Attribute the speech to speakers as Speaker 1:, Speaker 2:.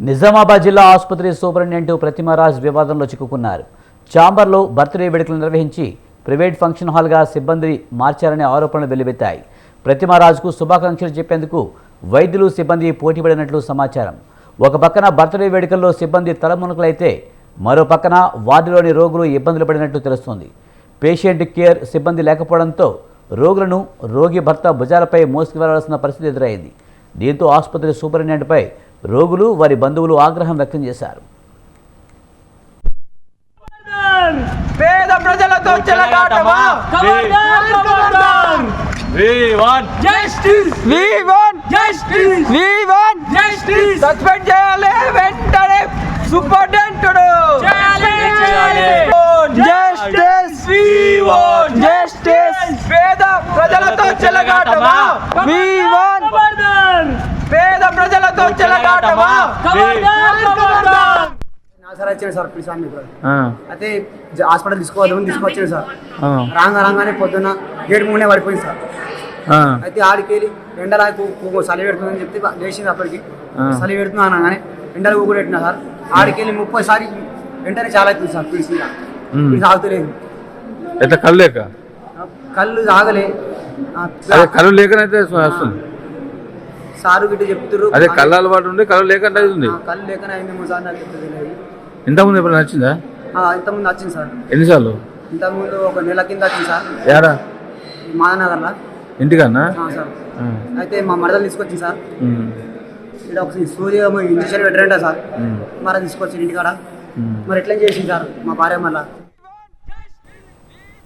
Speaker 1: నిజామాబాద్ జిల్లా ఆసుపత్రి సూపరింటెండెంట్ ప్రతిమారాజ్ వివాదంలో చిక్కుకున్నారు. చాంబర్లో బర్త్డే వేడుకలు నిర్వహించి ప్రైవేట్ ఫంక్షన్ హాల్గా సిబ్బంది మార్చారనే ఆరోపణలు వెల్లువెత్తాయి. ప్రతిమారాజ్కు శుభాకాంక్షలు చెప్పేందుకు వైద్యులు సిబ్బంది పోటీపడినట్లు సమాచారం. ఒక పక్కన బర్త్డే వేడుకల్లో సిబ్బంది తలమునకలైతే మరో పక్కన వార్డులోని రోగులు ఇబ్బందులు పడినట్లు తెలుస్తోంది. పేషెంట్ కేర్ సిబ్బంది లేకపోవడంతో రోగులను రోగి భర్త భుజాలపై మోసుకువెళ్ళాల్సిన పరిస్థితి ఎదురైంది. దీంతో ఆసుపత్రి సూపరింటెండెంట్పై రోగులు వారి బంధువులు ఆగ్రహం వ్యక్తం చేశారు.
Speaker 2: పేద ప్రజలతో చెలగాటమా? సస్పెండ్ చేయాలి వెంటనే జస్టిస్! జస్టిస్! పేద ప్రజలతో చెలగాటమా? పేద ప్రజలతో చెలగాటమా?
Speaker 3: సార్ వచ్చాడు సార్ పిలిచి అయితే హాస్పిటల్ తీసుకోవద్దామని తీసుకొచ్చాడు సార్. రాంగా రాగానే పొద్దున్న గేట్ ముందే పడిపోయింది సార్. అయితే ఆడికి వెళ్ళి ఎండలా చలి పెడుతుందని చెప్తే లేచింది అప్పటికి. చలి పెడుతున్నా అనగానే ఎండలు ఊగుడు పెట్టినా సార్. ఆడికి వెళ్ళి ముప్పై సారి వెంటనే చాలా అవుతుంది సార్ పిలిచి ఆగుతలేదు.
Speaker 4: ఎట్లా కళ్ళు లేక?
Speaker 3: కళ్ళు
Speaker 4: అదే కళ్ళు లేకనైతే వస్తుంది.
Speaker 3: సారు గిట్ట చెప్తుర్రు.
Speaker 4: అదే కళ్ళు అలవాటు ఉండి కళ్ళు అవుతుంది
Speaker 3: ఆ, కళ్ళు లేకనే అయింది సార్లు నాకు చెప్తుంది తెలియదు.
Speaker 4: ఇంతకుముందు ఎప్పుడు నచ్చిందా?
Speaker 3: ఇంతకుముందు వచ్చింది సార్.
Speaker 4: ఎన్నిసార్లు?
Speaker 3: ఇంతకుముందు ఒక నెల కింద వచ్చింది సార్.
Speaker 4: యారా?
Speaker 3: మాదనగర్లో.
Speaker 4: ఇంటికన్నా
Speaker 3: సార్. అయితే మా మరదలు తీసుకొచ్చింది సార్. ఇక్కడ ఒక సూర్య ఇంజక్షన్ పెట్టారంట సార్. మరి తీసుకొచ్చి ఇంటికాడ. మరి ఎట్లా చేసింది సార్ మా భార్య మళ్ళా